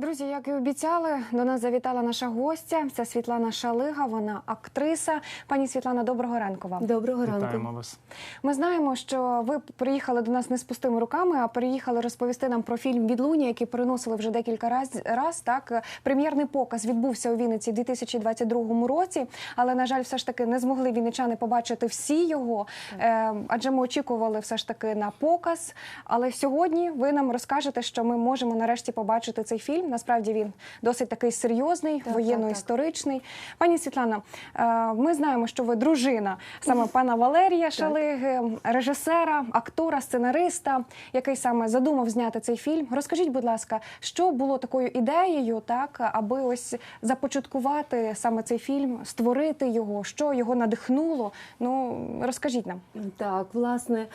Друзі, як і обіцяли, до нас завітала наша гостя. Це Світлана Шалига. Вона актриса. Пані Світлана, доброго ранку вам. Доброго ранку. Вітаємо вас. Ми знаємо, що ви приїхали до нас не з пустими руками, а приїхали розповісти нам про фільм Відлуння, який переносили вже декілька раз. раз так прем'єрний показ відбувся у Вінниці в 2022 році. Але на жаль, все ж таки не змогли вінничани побачити всі його. Е, адже ми очікували все ж таки на показ. Але сьогодні ви нам розкажете, що ми можемо нарешті побачити цей фільм. Насправді він досить такий серйозний, так, воєнно-історичний. Пані Світлана, е, ми знаємо, що ви дружина саме пана Валерія Шалиги, режисера, актора, сценариста, який саме задумав зняти цей фільм. Розкажіть, будь ласка, що було такою ідеєю, так аби ось започаткувати саме цей фільм, створити його, що його надихнуло? Ну розкажіть нам. Так, власне, е,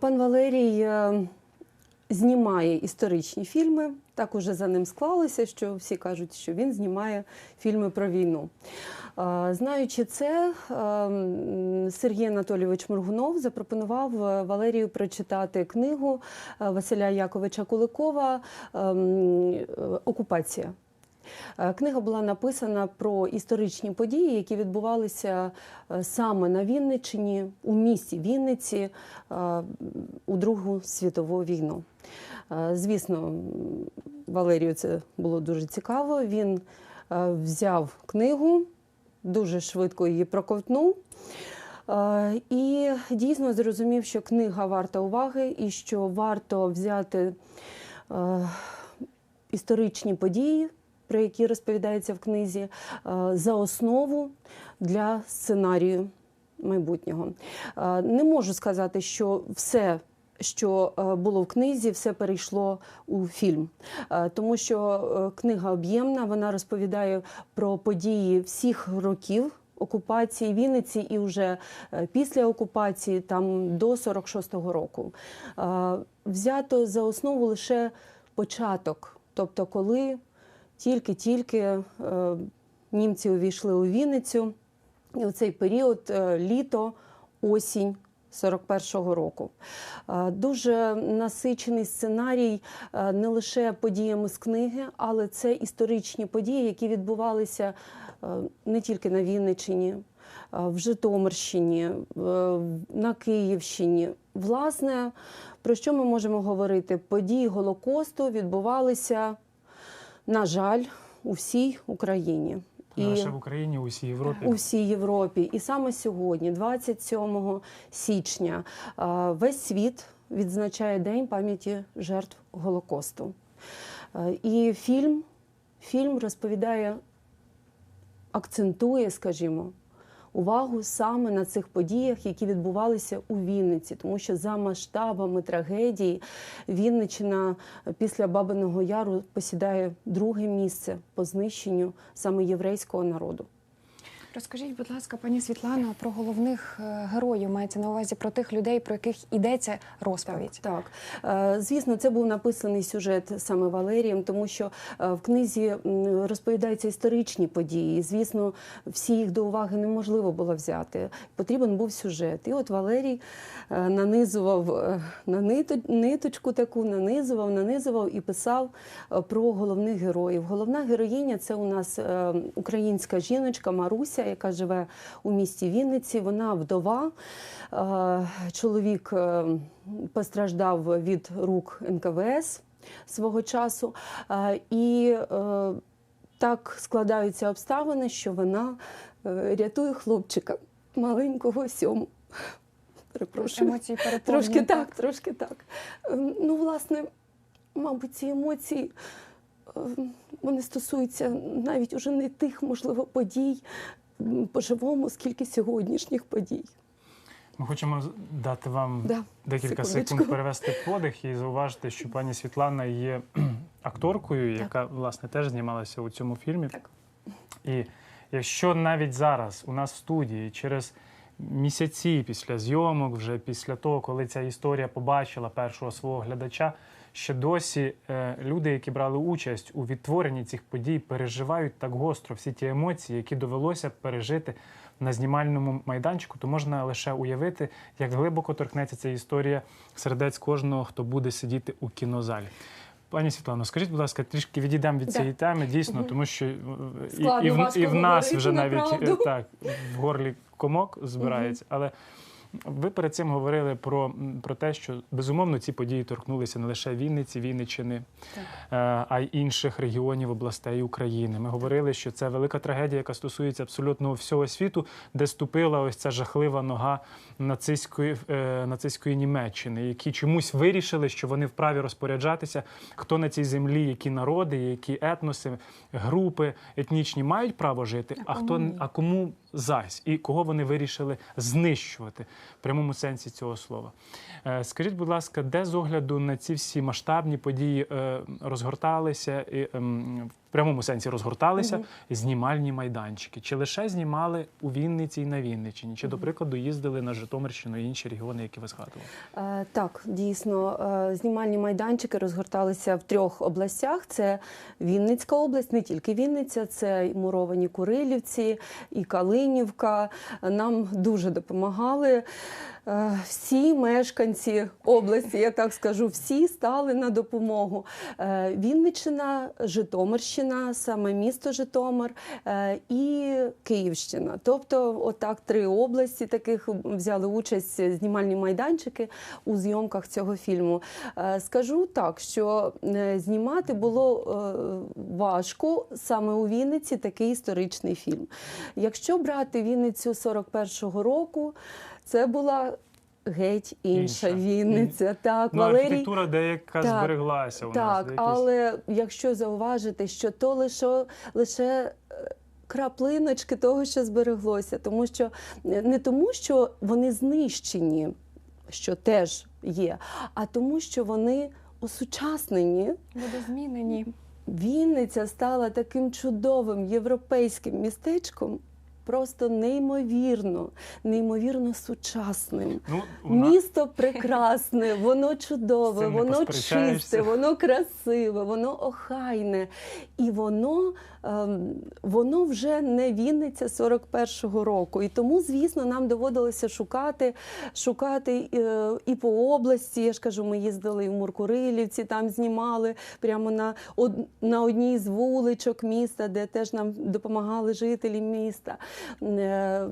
пан Валерій е, знімає історичні фільми. Так уже за ним склалося, що всі кажуть, що він знімає фільми про війну. Знаючи це, е, Сергій Анатолійович Моргунов запропонував е, Валерію прочитати книгу е, Василя Яковича Куликова ем, Окупація. Е, Книга була написана про історичні події, які відбувалися е, саме на Вінниччині, у місті Вінниці е, у Другу світову війну. Звісно, Валерію це було дуже цікаво. Він взяв книгу, дуже швидко її проковтнув. І дійсно зрозумів, що книга варта уваги і що варто взяти історичні події, про які розповідається в книзі, е, за основу для сценарію майбутнього. Е, Не можу сказати, що все. Що е, було в книзі, все перейшло у фільм, тому що книга об'ємна, вона розповідає про події всіх років окупації Вінниці і вже після окупації, там до 46-го року. Взято за основу лише початок, тобто коли тільки-тільки е, німці увійшли у Вінницю, і у цей період е, літо, осінь. 41-го року Е, дуже насичений сценарій не лише подіями з книги, але це історичні події, які відбувалися не тільки на Вінниччині, в Житомирщині, на Київщині. Власне, про що ми можемо говорити? Події Голокосту відбувалися, на жаль, у всій Україні. І лише в Україні, у всій Європі. У всій Європі. І саме сьогодні, 27 січня, весь світ відзначає День пам'яті жертв Голокосту. І фільм, фільм розповідає, акцентує, скажімо, увагу саме на цих подіях, які відбувалися у Вінниці, тому що за масштабами трагедії Вінниччина після Бабиного Яру посідає друге місце по знищенню саме єврейського народу. Розкажіть, будь ласка, пані Світлана, про головних е, героїв мається на увазі про тих людей, про яких йдеться розповідь. Так, Е, звісно, це був написаний сюжет саме Валерієм, тому що е, в книзі розповідаються історичні події. Звісно, всі їх до уваги неможливо було взяти. Потрібен був сюжет. І от Валерій нанизував на ниточку таку, нанизував, нанизував і писав про головних героїв. Головна героїня це у нас українська жіночка Маруся, яка живе у місті Вінниці. Вона вдова. Е, Чоловік е, постраждав від рук НКВС свого часу. Е, І так складаються обставини, що вона рятує хлопчика маленького сьому. Перепрошую. Емоції. Трошки так, трошки так. Ем, Ну, власне, мабуть, ці емоції ем, вони стосуються навіть уже не тих, можливо, подій по-живому, скільки сьогоднішніх подій. Ми хочемо дати вам Да, декілька секундочку. секунд перевести подих і зауважити, що пані Світлана є акторкою, яка власне теж знімалася у цьому фільмі. Так. І якщо навіть зараз у нас в студії через місяці після зйомок, вже після того, коли ця історія побачила першого свого глядача, ще досі е, люди, які брали участь у відтворенні цих подій, переживають так гостро всі ті емоції, які довелося пережити на знімальному майданчику, то можна лише уявити, як глибоко торкнеться ця історія сердець кожного, хто буде сидіти у кінозалі. Пані Світлано, скажіть, будь ласка, трішки відійдемо від Да. цієї теми, дійсно, тому що е, і, і, в, і в нас вже навіть е, так в горлі комок збирається. Але ви перед цим говорили про, про те, що безумовно ці події торкнулися не лише Вінниці, Вінниччини, Так. а й інших регіонів областей України. Ми говорили, що це велика трагедія, яка стосується абсолютно всього світу, де ступила ось ця жахлива нога нацистської, е, нацистської Німеччини, які чомусь вирішили, що вони вправі розпоряджатися, хто на цій землі, які народи, які етноси, групи етнічні мають право жити, а, А хто кому ні? а кому зась, і кого вони вирішили знищувати в прямому сенсі цього слова. Е, Скажіть, будь ласка, де з огляду на ці всі масштабні події е, розгорталися і ем, в прямому сенсі розгорталися Мгм. знімальні майданчики? Чи лише знімали у Вінниці і на Вінниччині? Чи, до прикладу, їздили на Житомирщину і інші регіони, які ви згадували? Е, Так, дійсно, е, знімальні майданчики розгорталися в трьох областях: це Вінницька область, не тільки Вінниця, це і муровані Курилівці, і Калинівка. Нам дуже допомагали. Е, Всі мешканці області, я так скажу, всі стали на допомогу. Е, Вінниччина, Житомирщина, саме місто Житомир е, і Київщина. Тобто, отак три області таких взяли участь знімальні майданчики у зйомках цього фільму. Скажу так, що знімати було важко саме у Вінниці такий історичний фільм. Якщо брати Вінницю 41-го року, це була геть інша, Інша. Вінниця. Так, Ну, Валерій. архітектура деяка Так, збереглася у. Так, якісь- але якщо зауважити, що то лише, лише е, краплиночки того, що збереглося, тому що е, не тому, що вони знищені, що теж є, а тому, що вони осучаснені. Видозмінені. Вінниця стала таким чудовим європейським містечком. Просто неймовірно, неймовірно сучасним. Ну, нас- Місто прекрасне, воно чудове, воно чисте, воно красиве, воно охайне. І воно, ем, воно вже не Вінниця 41-го року. І тому, звісно, нам доводилося шукати, шукати е, і по області. Я ж кажу, ми їздили і в Муркурилівці, там знімали прямо на, од, на одній з вуличок міста, де теж нам допомагали жителі міста. Е,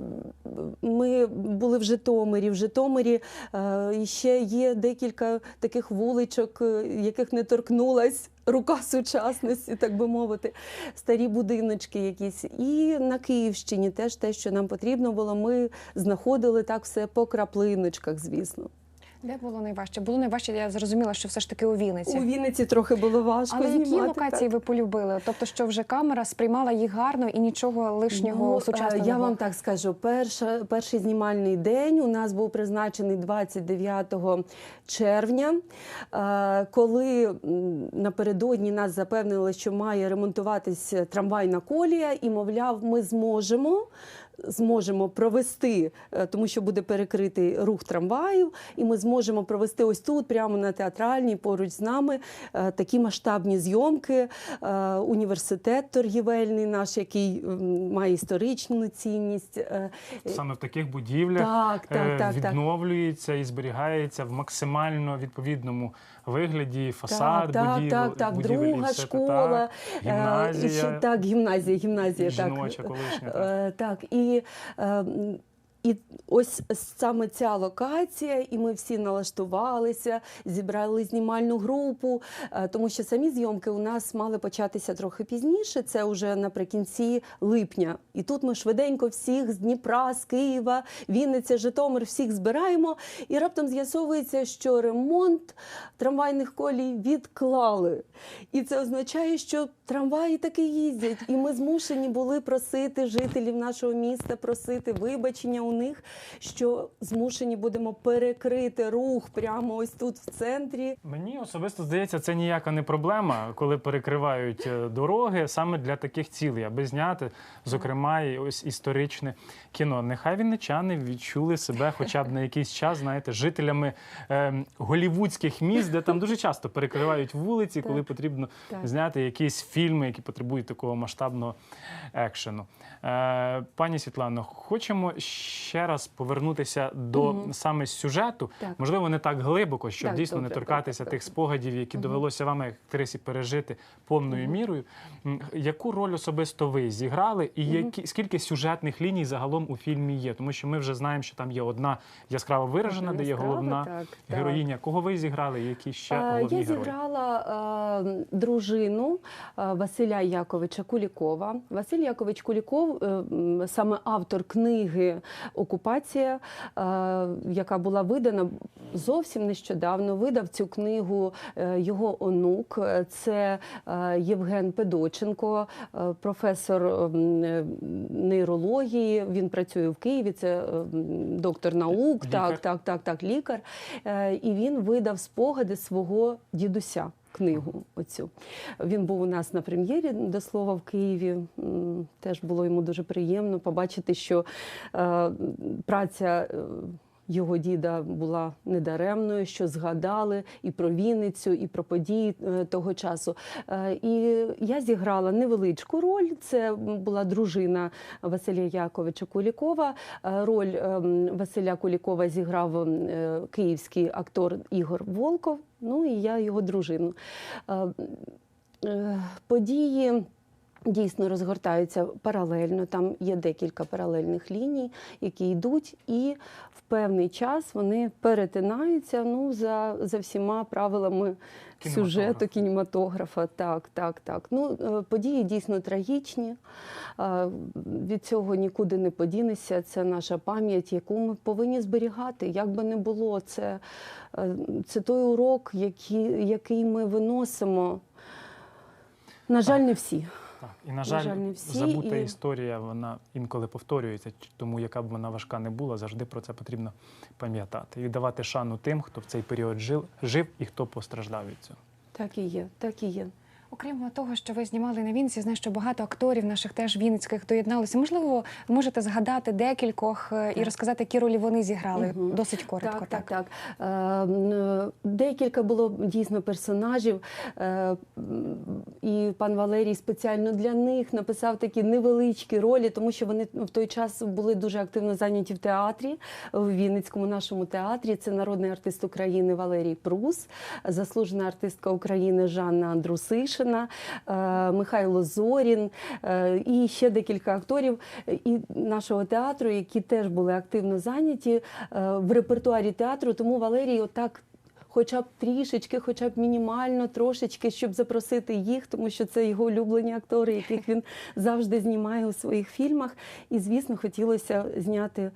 Ми були в Житомирі. В Житомирі е, ще є декілька таких вуличок, е, яких не торкнулась. Рука сучасності, так би мовити, старі будиночки якісь. І на Київщині теж те, що нам потрібно було, ми знаходили так все по краплиночках, звісно. Де було найважче? Було найважче, я зрозуміла, що все ж таки у Вінниці. У Вінниці трохи було важко Але які знімати. локації так. ви полюбили? Тобто, що вже камера сприймала їх гарно і нічого лишнього Ну, е, сучасного. Я вам так скажу. Перша, перший знімальний день у нас був призначений 29 червня, е, коли напередодні нас запевнили, що має ремонтуватись трамвайна колія, і мовляв, ми зможемо. Зможемо провести, е, тому що буде перекритий рух трамваїв, і ми зможемо провести ось тут, прямо на театральній, поруч з нами, е, такі масштабні зйомки. Е, Університет торгівельний наш, який має історичну цінність. Саме в таких будівлях Так, так, так, відновлюється і зберігається в максимально відповідному вигляді фасад, так, будівель, так, так, друга все школа, так. гімназія, і ще, так, гімназія, гімназія, жіноча, так. колишня. Так. Так, і, е, м, і ось саме ця локація, і ми всі налаштувалися, зібрали знімальну групу, е, тому що самі зйомки у нас мали початися трохи пізніше. Це вже наприкінці липня. І тут ми швиденько всіх з Дніпра, з Києва, Вінниця, Житомир, всіх збираємо. І раптом з'ясовується, що ремонт трамвайних колій відклали. І це означає, що трамваї таки їздять. І ми змушені були просити жителів нашого міста, просити вибачення у них, що змушені будемо перекрити рух прямо ось тут в центрі. Мені особисто здається, це ніяка не проблема, коли перекривають е, дороги саме для таких цілей, аби зняти, зокрема, і ось історичне кіно. Нехай вінничани відчули себе хоча б на якийсь час, знаєте, жителями е, голівудських міст, де там дуже часто перекривають вулиці, коли Так. потрібно Так. зняти якісь фільми, які потребують такого масштабного екшену. Е, пані Світлано, хочемо ще раз повернутися до Мгм. саме сюжету, Так. можливо, не так глибоко, щоб Так, дійсно не торкатися добре, тих добре. спогадів, які довелося вам як актрисі пережити повною мірою. Яку роль особисто ви зіграли, і які скільки сюжетних ліній загалом у фільмі є? Тому що ми вже знаємо, що там є одна яскраво виражена, де є головна так, так. героїня. Кого ви зіграли? Які ще Е, головні Я герої? зіграла е, дружину е, Василя Яковича Кулікова. Василь Якович Куліков, е, саме автор книги Окупація, е, яка була видана зовсім нещодавно. Видав цю книгу е, його онук. Е, Це Євген Педоченко, професор нейрології. Він працює в Києві. Це доктор наук. Лікар. Так, так, так, так, лікар. І він видав спогади свого дідуся. Книгу оцю він був у нас на прем'єрі до слова в Києві. Теж було йому дуже приємно побачити, що е, праця е, його діда була недаремною, що згадали і про Вінницю, і про події е, того часу. Е, І я зіграла невеличку роль. Це була дружина Василя Яковича Кулікова. Е, Роль ем, Василя Кулікова зіграв е, київський актор Ігор Волков. Ну і я його дружину. Події. Дійсно розгортаються паралельно. Там є декілька паралельних ліній, які йдуть, і в певний час вони перетинаються ну, за, за всіма правилами сюжету кінематографа. Так, так, так. Ну, е, події дійсно трагічні. Е, Від цього нікуди не подінешся. Це наша пам'ять, яку ми повинні зберігати. Як би не було, це, е, це той урок, який, який ми виносимо. На жаль, не всі. Так, і на жаль, жаль, не всі, забута і- історія, вона інколи повторюється, тому яка б вона важка не була, завжди про це потрібно пам'ятати. І давати шану тим, хто в цей період жив, жив і хто постраждав від цього. Так і є, так і є. Окрім того, що ви знімали на Вінниці, знаю, що багато акторів наших теж вінницьких доєдналися. Можливо, можете згадати декількох е, і розказати, які ролі вони зіграли Мгм. досить коротко. Так, так, так. Е, Декілька було дійсно персонажів, е, і пан Валерій спеціально для них написав такі невеличкі ролі, тому що вони в той час були дуже активно зайняті в театрі, в Вінницькому нашому театрі. Це народний артист України Валерій Прус, заслужена артистка України Жанна Андрусишина, е, Михайло Зорін е, і ще декілька акторів і нашого театру, які теж були активно зайняті е, в репертуарі театру. Тому Валерій отак. Хоча б трішечки, хоча б мінімально, трошечки, щоб запросити їх, тому що це його улюблені актори, яких він завжди знімає у своїх фільмах. І, звісно, хотілося зняти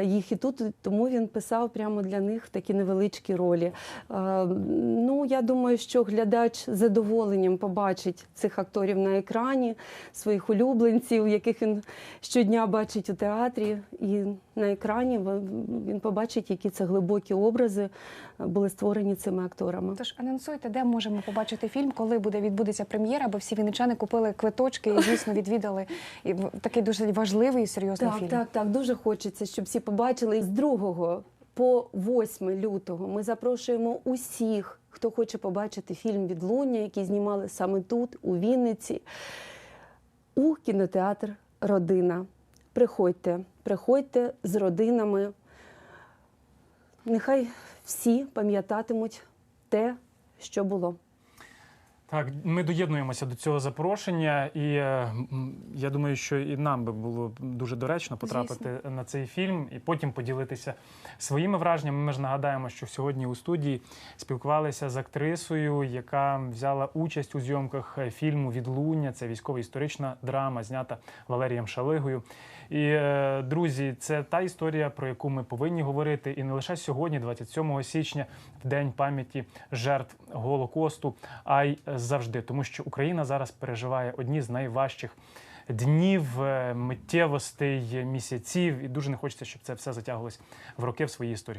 їх і тут, тому він писав прямо для них такі невеличкі ролі. Е, Ну, я думаю, що глядач з задоволенням побачить цих акторів на екрані, своїх улюбленців, яких він щодня бачить у театрі. І на екрані він- побачить, які це глибокі образи е, були створені цими акторами. Тож анонсуйте, де можемо побачити фільм, коли буде відбудеться прем'єра, бо всі вінничани купили квиточки і дійсно відвідали і такий дуже важливий і серйозний Так, фільм. так, так. Дуже хочеться, щоб всі побачили. З 2 по 8 лютого ми запрошуємо усіх, хто хоче побачити фільм Відлуння, який знімали саме тут, у Вінниці, у кінотеатр Родина. Приходьте, приходьте з родинами. Нехай всі пам'ятатимуть те, що було. Так, ми доєднуємося до цього запрошення, і е, я думаю, що і нам би було дуже доречно потрапити на цей фільм і потім поділитися своїми враженнями. Ми ж нагадаємо, що сьогодні у студії спілкувалися з актрисою, яка взяла участь у зйомках е, фільму Відлуння. Це військово-історична драма, знята Валерієм Шалигою. І е, друзі, це та історія, про яку ми повинні говорити, і не лише сьогодні, 27 січня, в день пам'яті жертв Голокосту, а й завжди, тому що Україна зараз переживає одні з найважчих днів, е, миттєвостей, місяців, і дуже не хочеться, щоб це все затягувалось в роки в своїй історії.